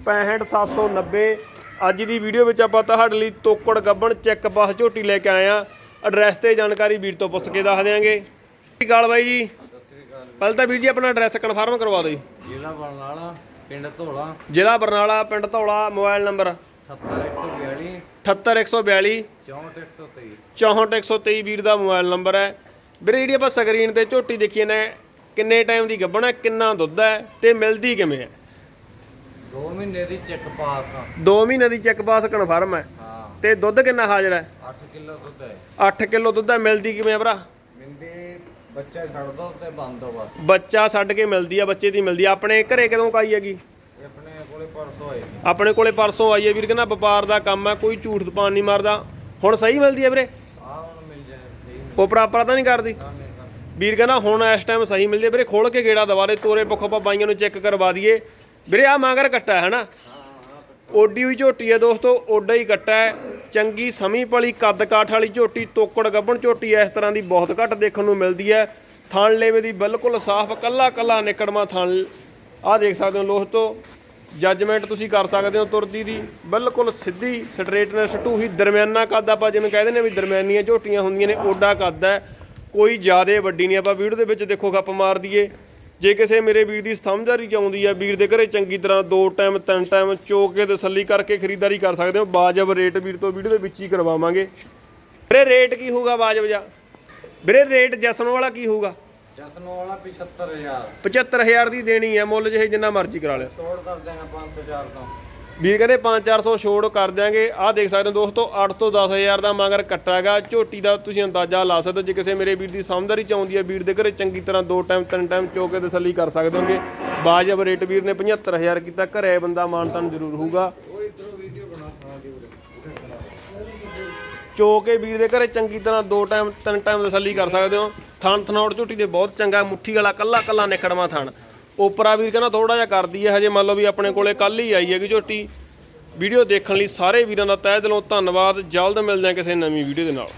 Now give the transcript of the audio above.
65790 ਅੱਜ ਦੀ ਵੀਡੀਓ ਵਿੱਚ ਆਪਾਂ ਤੁਹਾਡੇ ਲਈ ਤੋਕੜ ਗੱਬਣ ਚੈੱਕ ਪਾਸ ਝੋਟੀ ਲੈ ਕੇ ਆਏ ਆ ਐਡਰੈਸ ਤੇ ਜਾਣਕਾਰੀ ਵੀਰ ਤੋਂ ਪੁੱਛ ਕੇ ਦੱਸ ਸ਼੍ਰੀ ਅਕਾਲ ਬਾਈ ਜੀ। ਪਹਿਲਾਂ ਤਾਂ ਵੀਰ ਜੀ ਆਪਣਾ ਐਡਰੈਸ ਕਨਫਰਮ ਕਰਵਾ ਦਿਓ ਜੀ। ਜ਼ਿਲ੍ਹਾ ਬਰਨਾਲਾ ਪਿੰਡ ਧੋਲਾ। ਜ਼ਿਲ੍ਹਾ ਬਰਨਾਲਾ ਪਿੰਡ ਧੌਲਾ ਮੋਬਾਈਲ ਨੰਬਰ 70142 78142 64123 64123 ਵੀਰ ਦਾ ਮੋਬਾਈਲ ਨੰਬਰ ਹੈ। ਵੀਰੇ ਜਿਹੜੀ ਆਪਾਂ ਸਕਰੀਨ ਤੇ ਝੋਟੀ ਦੇਖੀ ਨੇ ਕਿੰਨੇ ਟਾਈਮ ਦੀ ਗੱਭਣ ਹੈ ਕਿੰਨਾ ਦੁੱਧ ਹੈ ਤੇ ਮਿਲਦੀ ਕਿਵੇਂ ਹੈ? 2 ਮਹੀਨੇ ਦੀ ਚੈੱਕ ਪਾਸ ਆ। 2 ਮਹੀਨੇ ਦੀ ਚੈੱਕ ਪਾਸ ਕਨਫਰਮ ਹੈ। ਹਾਂ। ਤੇ ਦੁੱਧ ਕਿੰਨਾ ਹਾਜ਼ਰ ਹੈ? 8 ਕਿਲੋ ਦੁੱਧ ਹੈ। 8 ਕਿਲੋ ਦੁੱਧ ਹੈ ਮਿਲਦੀ ਕਿਵੇਂ ਹੈ ਭਰਾ? ਮਿੰਦੇ ਬੱਚਾ ਛੱਡ ਦੋ ਤੇ ਬੰਦ ਹੋ ਬਸ। ਬੱਚਾ ਛੱਡ ਕੇ ਮਿਲਦੀ ਆ ਬੱਚੇ ਦੀ ਮਿਲਦੀ ਆ। ਆਪਣੇ ਘਰੇ ਕਦੋਂ ਕਾਈ ਹੈਗੀ? ਇਹ ਆਪਣੇ ਕੋਲੇ ਪਰਸੋਂ ਹੋਏ ਆਪਣੇ ਕੋਲੇ ਪਰਸੋਂ ਆਈ ਹੈ ਵੀਰ ਕਹਿੰਦਾ ਵਪਾਰ ਦਾ ਕੰਮ ਹੈ ਕੋਈ ਝੂਠ ਤਪਾਨ ਨਹੀਂ ਮਾਰਦਾ। ਹੁਣ ਸਹੀ ਮਿਲਦੀ ਹੈ ਵੀਰੇ? ਆ ਹੁਣ ਮਿਲ ਜਾਏ ਸਹੀ ਉਹ ਪ੍ਰਾਪਰ ਤਾਂ ਨਹੀਂ ਕਰਦੀ? ਵੀਰ ਕਹਿੰਦਾ ਹੁਣ ਇਸ ਟਾਈਮ ਸਹੀ ਮਿਲਦੀ ਹੈ। ਵੀਰੇ ਖੋਲ ਕੇ ਗੇੜਾ ਦਵਾ ਦੇ ਤੋਰੇ ਪੱਖੋਂ ਆਪਾਂ ਬਾਈਆਂ ਨੂੰ ਚੈੱਕ ਕਰਵਾ ਦਈਏ। ਵੀਰੇ ਆ ਮਾਂਗਰ ਕੱਟਾ ਹੈ ਨਾ ਓਡੀ ਹੋਈ ਝੋਟੀ ਹੈ ਦੋਸਤੋ, ਓਡਾ ਹੀ ਕੱਟਾ ਹੈ। ਚੰਗੀ ਸਮੀ ਪਲੀ ਕੱਦ ਕਾਠ ਵਾਲੀ ਝੋਟੀ, ਤੋਕੜ ਗੱਭਣ ਝੋਟੀ ਇਸ ਤਰ੍ਹਾਂ ਦੀ ਬਹੁਤ ਘੱਟ ਦੇਖਣ ਨੂੰ ਮਿਲਦੀ ਹੈ। ਥਣ ਲੇਵੇ ਦੀ ਬਿਲਕੁਲ ਸਾਫ਼ ਕੱਲਾ ਕੱਲਾ ਨਿਕੜਮਾ ਥਣ। ਆਹ ਦੇਖ ਸਕਦੇ ਹੋ ਦੋਸਤੋ ਜੱਜਮੈਂਟ ਤੁਸੀਂ ਕਰ ਸਕਦੇ ਹੋ ਤੁਰਦੀ ਦੀ। ਬਿਲਕੁਲ ਸਿੱਧੀ ਸਟ੍ਰੇਟਨੈਸ ਢੂਹੀ ਦਰਮਿਆਨਾ ਕੱਦ ਆਪਾਂ ਜਿਵੇਂ ਕਹਿੰਦੇ ਨੇ ਵੀ ਦਰਮਿਆਨੀਆਂ ਝੋਟੀਆਂ ਹੁੰਦੀਆਂ ਨੇ, ਓਡਾ ਕੱਦ ਹੈ। ਕੋਈ ਜ਼ਿਆਦਾ ਵੱਡੀ ਨਹੀਂ, ਆਪਾਂ ਵੀਡੀਓ ਦੇ ਵਿੱਚ ਦੇਖੋ, ਗੱਪ ਮਾਰ ਦਈਏ। ਜੇ ਕਿਸੇ ਮੇਰੇ ਵੀਰ ਦੀ ਸਮਝਦਾਰੀ ਚ ਆਉਂਦੀ ਆ ਵੀਰ ਦੇ ਘਰੇ ਚੰਗੀ ਤਰ੍ਹਾਂ ਦੋ ਟਾਈਮ ਤਿੰਨ ਟਾਈਮ ਚੋ ਕੇ ਤਸੱਲੀ ਕਰਕੇ ਖਰੀਦਦਾਰੀ ਕਰ ਸਕਦੇ ਹੋ ਬਾਜਬ ਰੇਟ ਵੀਰ ਤੋਂ ਵੀਡੀਓ ਦੇ ਵਿੱਚ ਹੀ ਕਰਵਾਵਾਂਗੇ। ਵੀਰੇ ਰੇਟ ਕੀ ਹੋਊਗਾ ਬਾਜਬ ਜਾ ਵੀਰੇ ਰੇਟ ਜਸਨ ਵਾਲਾ ਕੀ ਹੋਊਗਾ? ਜਸਨੋ ਵਾਲਾ 75000 75000 ਦੀ ਦੇਣੀ ਹੈ ਮੁੱਲ ਜਿਹੇ ਜਿੰਨਾ ਮਰਜ਼ੀ ਕਰਾ ਲਿਓ। ਛੋੜ ਕਰ ਦੇਗਾ 5000 ਤੋਂ। ਵੀਰ ਕਹਿੰਦੇ 5-400 ਛੋੜ ਕਰ ਦਿਆਂਗੇ। ਆਹ ਦੇਖ ਸਕਦੇ ਹੋ ਦੋਸਤੋ 8 ਤੋਂ 10000 ਦਾ ਮਗਰ ਕੱਟਾ ਹੈਗਾ। ਝੋਟੀ ਦਾ ਤੁਸੀਂ ਅੰਦਾਜ਼ਾ ਲਾ ਸਕਦੇ ਹੋ, ਜੇ ਕਿਸੇ ਮੇਰੇ ਵੀਰ ਦੀ ਸਮਝਦਾਰੀ ਚ ਆਉਂਦੀ ਹੈ, ਵੀਰ ਦੇ ਘਰੇ ਚੰਗੀ ਤਰ੍ਹਾਂ ਦੋ ਟਾਈਮ, ਤਿੰਨ ਟਾਈਮ ਚੋ ਕੇ ਤਸੱਲੀ ਕਰ ਸਕਦੇ ਹੋਗੇ। ਬਾਜਬ ਰੇਟ ਵੀਰ ਨੇ 75000 ਕੀਤਾ, ਘਰੇ ਬੰਦਾ ਮਾਨਤਨ ਜ਼ਰੂਰ ਹੋਊਗਾ। ਚੋ ਕੇ ਵੀਰ ਦੇ ਘਰੇ ਚੰਗੀ ਤਰ੍ਹਾਂ ਦੋ ਟਾਈਮ, ਤਿੰਨ ਟਾਈਮ ਤਸੱਲੀ ਕਰ ਸਕਦੇ ਹੋ। ਥਣ ਥਨੌੜ ਝੋਟੀ ਦੇ ਬਹੁਤ ਚੰਗਾ ਮੁੱਠੀ ਵਾਲਾ ਕੱਲਾ ਕੱਲਾ ਨਿਕੜਵਾ ਥਣ ਉਪਰਾ ਵੀਰ ਕਹਿੰਦਾ ਥੋੜਾ ਜਿਹਾ ਕਰਦੀ ਹੈ, ਹਜੇ ਮੰਨ ਲਓ ਵੀ ਆਪਣੇ ਕੋਲੇ ਕੱਲ ਹੀ ਆਈ ਹੈਗੀ ਝੋਟੀ। ਵੀਡੀਓ ਦੇਖਣ ਲਈ ਸਾਰੇ ਵੀਰਾਂ ਦਾ ਤਹਿ ਦਿਲੋਂ ਧੰਨਵਾਦ, ਜਲਦ ਮਿਲਦੇ ਹਾਂ ਕਿਸੇ ਨਵੀਂ ਵੀਡੀਓ ਦੇ ਨਾਲ।